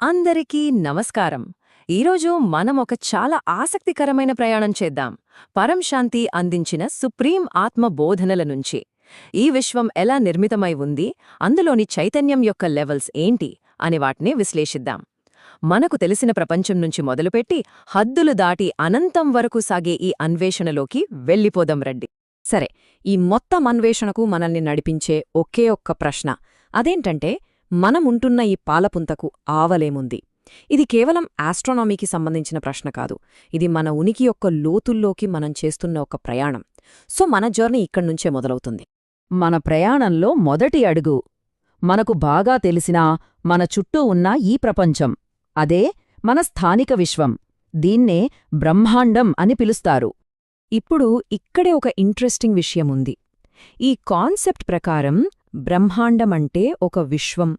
అందరికీ నమస్కారం. ఈరోజు మనం ఒక చాలా ఆసక్తికరమైన ప్రయాణం చేద్దాం. పరంశాంతి అందించిన సుప్రీం ఆత్మ బోధనల నుంచి. ఈ విశ్వం ఎలా నిర్మితమై ఉంది? అందులోని చైతన్యం యొక్క లెవెల్స్ ఏంటి? అని వాటిని విశ్లేషిద్దాం. మనకు తెలిసిన ప్రపంచం నుంచి మొదలుపెట్టి హద్దులు దాటి అనంతం వరకు సాగే ఈ అన్వేషణలోకి వెళ్ళిపోదాం రండి. సరే ఈ మొత్తం అన్వేషణకు మనల్ని నడిపించే ఒకే ఒక్క ప్రశ్న. అదేంటంటే మనముంటున్న ఈ పాలపుంతకు ఆవలేముంది? ఇది కేవలం ఆస్ట్రానామీకి సంబంధించిన ప్రశ్న కాదు. ఇది మన ఉనికి యొక్క లోతుల్లోకి మనం చేస్తున్న ఒక ప్రయాణం. సో మన జర్నీ ఇక్కడ్నుంచే మొదలవుతుంది. మన ప్రయాణంలో మొదటి అడుగు మనకు బాగా తెలిసిన మన చుట్టూ ఉన్న ఈ ప్రపంచం. అదే మన స్థానిక విశ్వం. దీన్నే బ్రహ్మాండం అని పిలుస్తారు. ఇప్పుడు ఇక్కడే ఒక ఇంట్రెస్టింగ్ విషయముంది. ఈ కాన్సెప్ట్ ప్రకారం బ్రహ్మాండమంటే ఒక విశ్వం.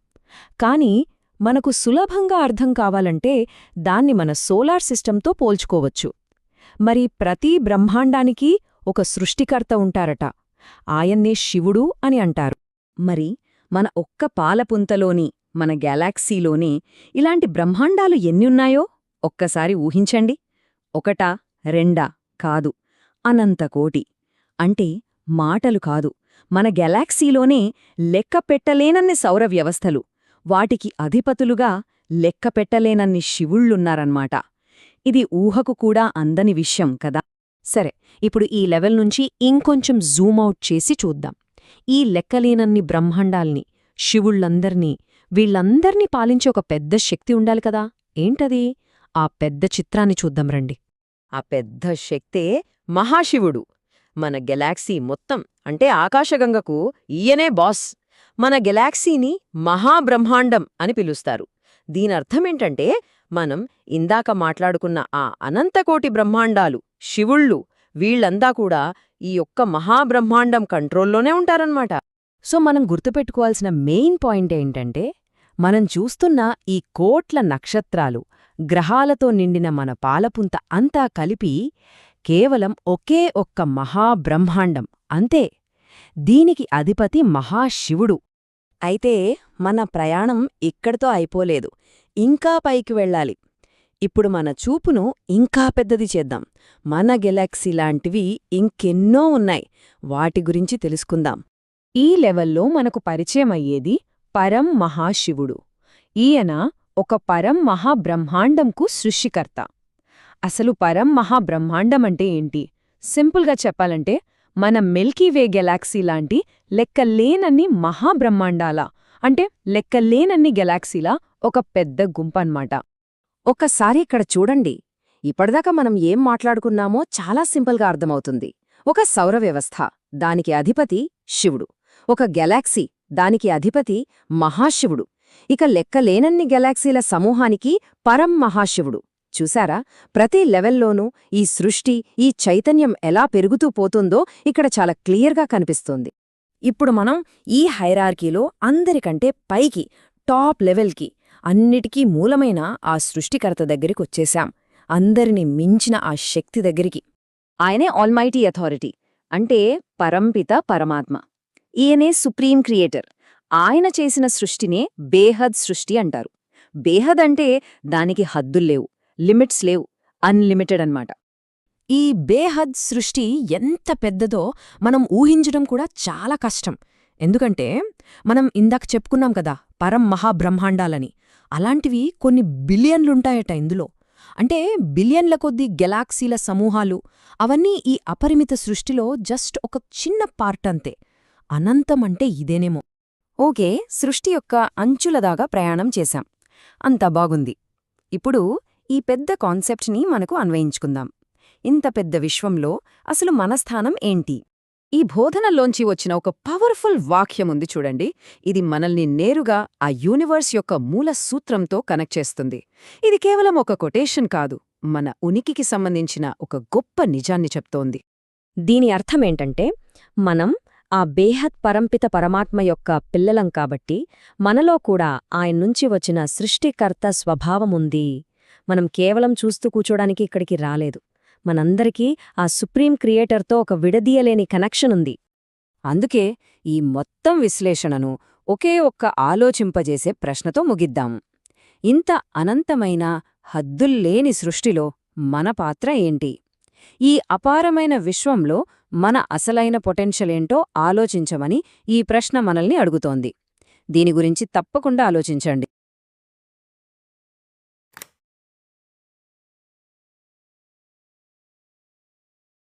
కాని మనకు సులభంగా అర్థం కావాలంటే దాన్ని మన సోలార్ సిస్టంతో పోల్చుకోవచ్చు. మరి ప్రతి బ్రహ్మాండానికి ఒక సృష్టికర్త ఉంటారట. ఆయన్నే శివుడు అని అంటారు. మరి మన ఒక్క పాలపుంతలోని మన గ్యాలాక్సీలోని ఇలాంటి బ్రహ్మాండాలు ఎన్నున్నాయో? ఒక్కసారి ఊహించండి. ఒకటా రెండా? కాదు. అనంతకోటి అంటే మాటలు కాదు. మన గెలాక్సీలోనే లెక్కపెట్టలేనన్ని సౌర వ్యవస్థలు. వాటికి అధిపతులుగా లెక్కపెట్టలేనన్ని శివుళ్ళున్నారన్మాట. ఇది ఊహకు కూడా అందని విషయం కదా. సరే ఇప్పుడు ఈ లెవెల్ నుంచి ఇంకొంచెం జూమౌట్ చేసి చూద్దాం. ఈ లెక్కలేనన్ని బ్రహ్మాండాల్ని శివుళ్ళందర్నీ వీళ్ళందర్నీ పాలించే ఒక పెద్ద శక్తి ఉండాలి కదా. ఏంటది? ఆ పెద్ద చిత్రాన్ని చూద్దాం రండి. ఆ పెద్ద శక్తే మహాశివుడు. మన గెలాక్సీ మొత్తం అంటే ఆకాశగంగకు ఈయనే బాస్. మన గెలాక్సీని మహాబ్రహ్మాండం అని పిలుస్తారు. దీనర్థమేంటంటే మనం ఇందాక మాట్లాడుకున్న ఆ అనంతకోటి బ్రహ్మాండాలు శివుళ్ళు వీళ్ళందా కూడా ఈ యొక్క మహాబ్రహ్మాండం కంట్రోల్లోనే ఉంటారన్నమాట. సో మనం గుర్తుపెట్టుకోవాల్సిన మెయిన్ పాయింట్ ఏంటంటే మనం చూస్తున్న ఈ కోట్ల నక్షత్రాలు గ్రహాలతో నిండిన మన పాలపుంత అంతా కలిపి కేవలం ఒకే ఒక్క మహాబ్రహ్మాండం అంతే. దీనికి అధిపతి మహాశివుడు. అయితే మన ప్రయాణం ఇక్కడితో అయిపోలేదు. ఇంకా పైకి వెళ్ళాలి. ఇప్పుడు మన చూపును ఇంకా పెద్దది చేద్దాం. మన గెలాక్సీ లాంటివి ఇంకెన్నో ఉన్నాయి. వాటి గురించి తెలుసుకుందాం. ఈ లెవెల్లో మనకు పరిచయమయ్యేది పరం మహాశివుడు. ఈయన ఒక పరం మహాబ్రహ్మాండంకు సృష్టికర్త. అసలు పరం మహాబ్రహ్మాండమంటే ఏంటి? సింపుల్గా చెప్పాలంటే మన మిల్కీవే గెలాక్సీ లాంటి లెక్కలేనన్ని మహాబ్రహ్మాండాల అంటే లెక్కలేనన్ని గెలాక్సీలా ఒక పెద్ద గుంపన్మాట. ఒక్కసారి ఇక్కడ చూడండి. ఇప్పటిదాకా మనం ఏం మాట్లాడుకున్నామో చాలా సింపుల్గా అర్థమవుతుంది. ఒక సౌర వ్యవస్థ దానికి అధిపతి శివుడు. ఒక గెలాక్సీ దానికి అధిపతి మహాశివుడు. ఇక లెక్కలేనన్ని గెలాక్సీల సమూహానికి పరం మహాశివుడు. చూశారా? ప్రతి లెవెల్లోనూ ఈ సృష్టి ఈ చైతన్యం ఎలా పెరుగుతూ పోతుందో ఇక్కడ చాలా క్లియర్గా కనిపిస్తోంది. ఇప్పుడు మనం ఈ హైరార్కీలో అందరికంటే పైకి టాప్ లెవెల్కి అన్నిటికీ మూలమైన ఆ సృష్టికర్త దగ్గరికి వచ్చేశాం. అందరిని మించిన ఆ శక్తి దగ్గరికి. ఆయనే ఆల్మైటీ అథారిటీ అంటే పరంపిత పరమాత్మ. ఈయనే సుప్రీం క్రియేటర్. ఆయన చేసిన సృష్టినే బేహద్ సృష్టి అంటారు. బేహద్ అంటే దానికి హద్దుల్లేవు లిమిట్స్ లేవు. అన్లిమిటెడ్ అన్నమాట. ఈ బేహద్ సృష్టి ఎంత పెద్దదో మనం ఊహించడం కూడా చాలా కష్టం. ఎందుకంటే మనం ఇందాక చెప్పుకున్నాం కదా పరం మహాబ్రహ్మాండాలని. అలాంటివి కొన్ని బిలియన్లుంటాయట ఇందులో. అంటే బిలియన్ల కొద్దీ గెలాక్సీల సమూహాలు అవన్నీ ఈ అపరిమిత సృష్టిలో జస్ట్ ఒక చిన్న పార్ట్ అంతే. అనంతమంటే ఇదేనేమో. ఓకే సృష్టి యొక్క అంచులదాగా ప్రయాణం చేశాం. అంతా బాగుంది. ఇప్పుడు ఈ పెద్ద కాన్సెప్ట్ని మనకు అన్వయించుకుందాం. ఇంత పెద్ద విశ్వంలో అసలు మన స్థానం ఏంటి? ఈ బోధనలోంచి వచ్చిన ఒక పవర్ఫుల్ వాక్యముంది చూడండి. ఇది మనల్ని నేరుగా ఆ యూనివర్స్ యొక్క మూల సూత్రంతో కనెక్ట్ చేస్తుంది. ఇది కేవలం ఒక కొటేషన్ కాదు మన ఉనికికి సంబంధించిన ఒక గొప్ప నిజాన్ని చెప్తోంది. దీని అర్థమేంటంటే మనం ఆ బేహద్ పరంపిత పరమాత్మ యొక్క పిల్లలం కాబట్టి మనలో కూడా ఆయన్నుంచి వచ్చిన సృష్టికర్త స్వభావముంది మనం కేవలం చూస్తూ కూచోడానికి ఇక్కడికి రాలేదు. మనందరికీ ఆ సుప్రీం క్రియేటర్తో ఒక విడదీయలేని కనెక్షన్ ఉంది. అందుకే ఈ మొత్తం విశ్లేషణను ఒకే ఒక్క ఆలోచింపజేసే ప్రశ్నతో ముగిద్దాం. ఇంత అనంతమైన హద్దుల్లేని సృష్టిలో మన పాత్ర ఏంటి? ఈ అపారమైన విశ్వంలో మన అసలైన పొటెన్షియల్ ఏంటో ఆలోచించమని ఈ ప్రశ్న మనల్ని అడుగుతోంది. దీని గురించి తప్పకుండా ఆలోచించండి.